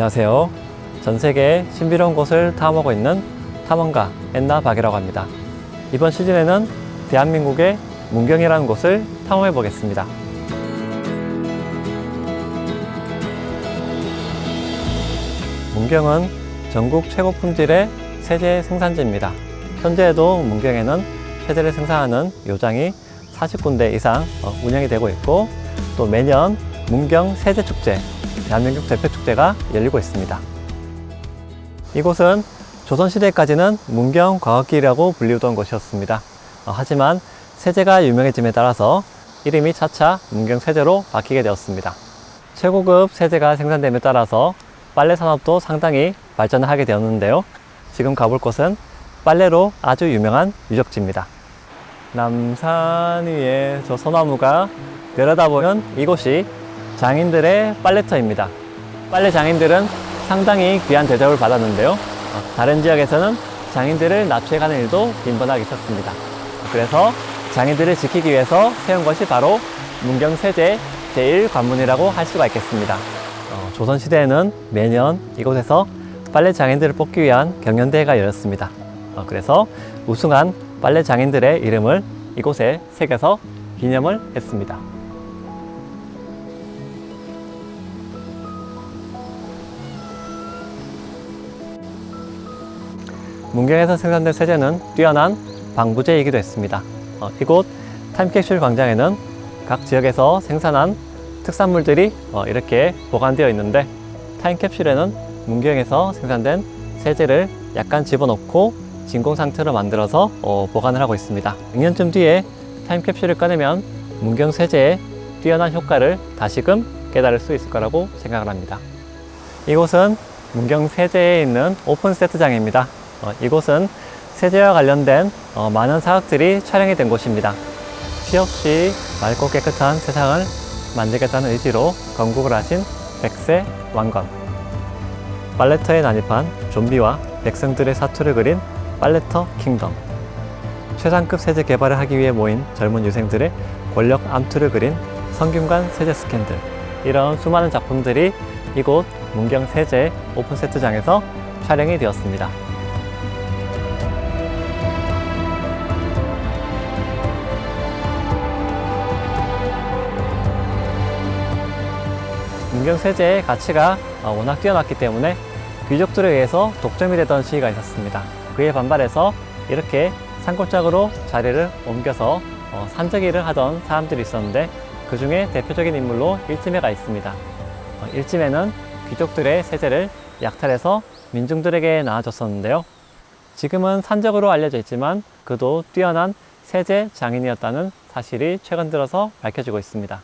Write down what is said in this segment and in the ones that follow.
안녕하세요. 전 세계 신비로운 곳을 탐험하고 있는 탐험가 엔나 박이라고 합니다. 이번 시즌에는 대한민국의 문경이라는 곳을 탐험해 보겠습니다. 문경은 전국 최고 품질의 세제 생산지입니다. 현재에도 문경에는 세제를 생산하는 요장이 40군데 이상 어, 운영이 되고 있고 또 매년 문경 세제축제, 대한민국 대표축제가 열리고 있습니다. 이곳은 조선시대까지는 문경과학길이라고 불리우던 곳이었습니다. 어, 하지만 세제가 유명해짐에 따라서 이름이 차차 문경세제로 바뀌게 되었습니다. 최고급 세제가 생산됨에 따라서 빨래 산업도 상당히 발전을 하게 되었는데요. 지금 가볼 곳은 빨래로 아주 유명한 유적지입니다. 남산 위에 저 소나무가 내려다보면 이곳이 장인들의 빨래터입니다. 빨래 장인들은 상당히 귀한 대접을 받았는데요. 어, 다른 지역에서는 장인들을 납치해가는 일도 빈번하게 있었습니다. 그래서 장인들을 지키기 위해서 세운 것이 바로 문경세제 제1관문이라고 할 수가 있겠습니다. 어, 조선시대에는 매년 이곳에서 빨래 장인들을 뽑기 위한 경연대회가 열렸습니다. 어, 그래서 우승한 빨래 장인들의 이름을 이곳에 새겨서 기념을 했습니다. 문경에서 생산된 세제는 뛰어난 방부제이기도 했습니다. 어, 이곳 타임캡슐 광장에는 각 지역에서 생산한 특산물들이 어, 이렇게 보관되어 있는데 타임캡슐에는 문경에서 생산된 세제를 약간 집어넣고 진공 상태로 만들어서 어, 보관을 하고 있습니다. 6년쯤 뒤에 타임캡슐을 꺼내면 문경 세제의 뛰어난 효과를 다시금 깨달을 수 있을 거라고 생각을 합니다. 이곳은 문경 세제에 있는 오픈 세트장입니다. 어, 이곳은 세제와 관련된 어, 많은 사극들이 촬영이 된 곳입니다. 피 없이 맑고 깨끗한 세상을 만들겠다는 의지로 건국을 하신 백세 왕건. 빨래터에 난입한 좀비와 백성들의 사투를 그린 빨래터 킹덤. 최상급 세제 개발을 하기 위해 모인 젊은 유생들의 권력 암투를 그린 성균관 세제 스캔들. 이런 수많은 작품들이 이곳 문경 세제 오픈 세트장에서 촬영이 되었습니다. 문경 세제의 가치가 어, 워낙 뛰어났기 때문에 귀족들에 의해서 독점이 되던 시기가 있었습니다. 그에 반발해서 이렇게 산골짜기로 자리를 옮겨서 어, 산적일을 하던 사람들이 있었는데 그 중에 대표적인 인물로 일지매가 있습니다. 어, 일지매는 귀족들의 세제를 약탈해서 민중들에게 나눠줬었는데요. 지금은 산적으로 알려져 있지만 그도 뛰어난 세제 장인이었다는 사실이 최근 들어서 밝혀지고 있습니다.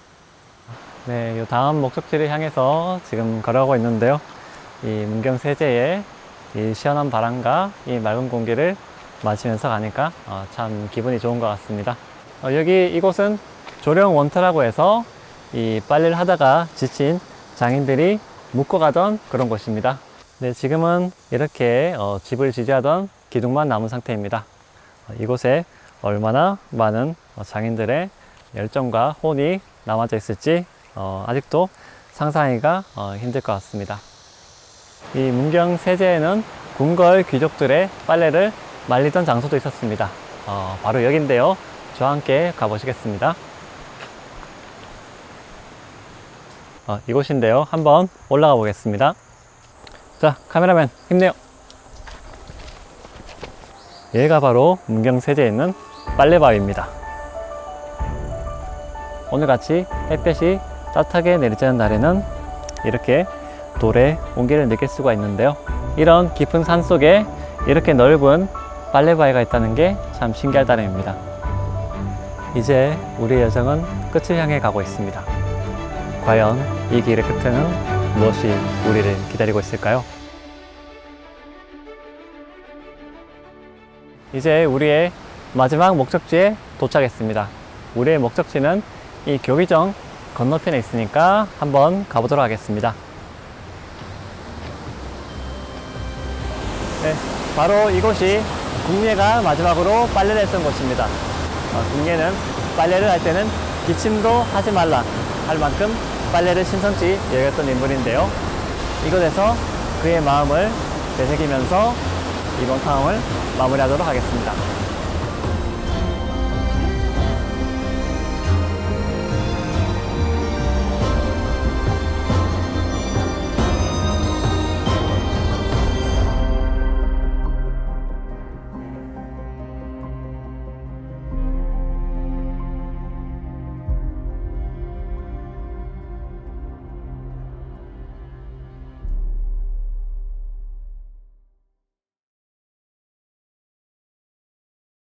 네, 이 다음 목적지를 향해서 지금 걸어가고 있는데요. 이 문경 세제의 이 시원한 바람과 이 맑은 공기를 마시면서 가니까 어, 참 기분이 좋은 것 같습니다. 어, 여기 이곳은 조령 원터라고 해서 이 빨래를 하다가 지친 장인들이 묶어가던 그런 곳입니다. 네, 지금은 이렇게 어, 집을 지지하던 기둥만 남은 상태입니다. 어, 이곳에 얼마나 많은 어, 장인들의 열정과 혼이 남아져 있을지 어, 아직도 상상하기가 어, 힘들 것 같습니다. 이 문경 세제에는 궁궐 귀족들의 빨래를 말리던 장소도 있었습니다. 어, 바로 여기인데요. 저와 함께 가보시겠습니다. 어, 이곳인데요. 한번 올라가 보겠습니다. 자, 카메라맨 힘내요. 여기가 바로 문경 세제에 있는 빨래바위입니다. 오늘 같이 햇볕이 따뜻하게 내리쬐는 날에는 이렇게 돌의 온기를 느낄 수가 있는데요. 이런 깊은 산 속에 이렇게 넓은 빨래바위가 있다는 게 참 신기할 따름입니다. 이제 우리의 여정은 끝을 향해 가고 있습니다. 과연 이 길의 끝에는 무엇이 우리를 기다리고 있을까요? 이제 우리의 마지막 목적지에 도착했습니다. 우리의 목적지는 이 교기정 건너편에 있으니까 한번 가보도록 하겠습니다. 네, 바로 이곳이 국례가 마지막으로 빨래를 했던 곳입니다. 어, 국례는 빨래를 할 때는 기침도 하지 말라 할 만큼 빨래를 신성치 여겼던 인물인데요. 이곳에서 그의 마음을 되새기면서 이번 탐험을 마무리하도록 하겠습니다.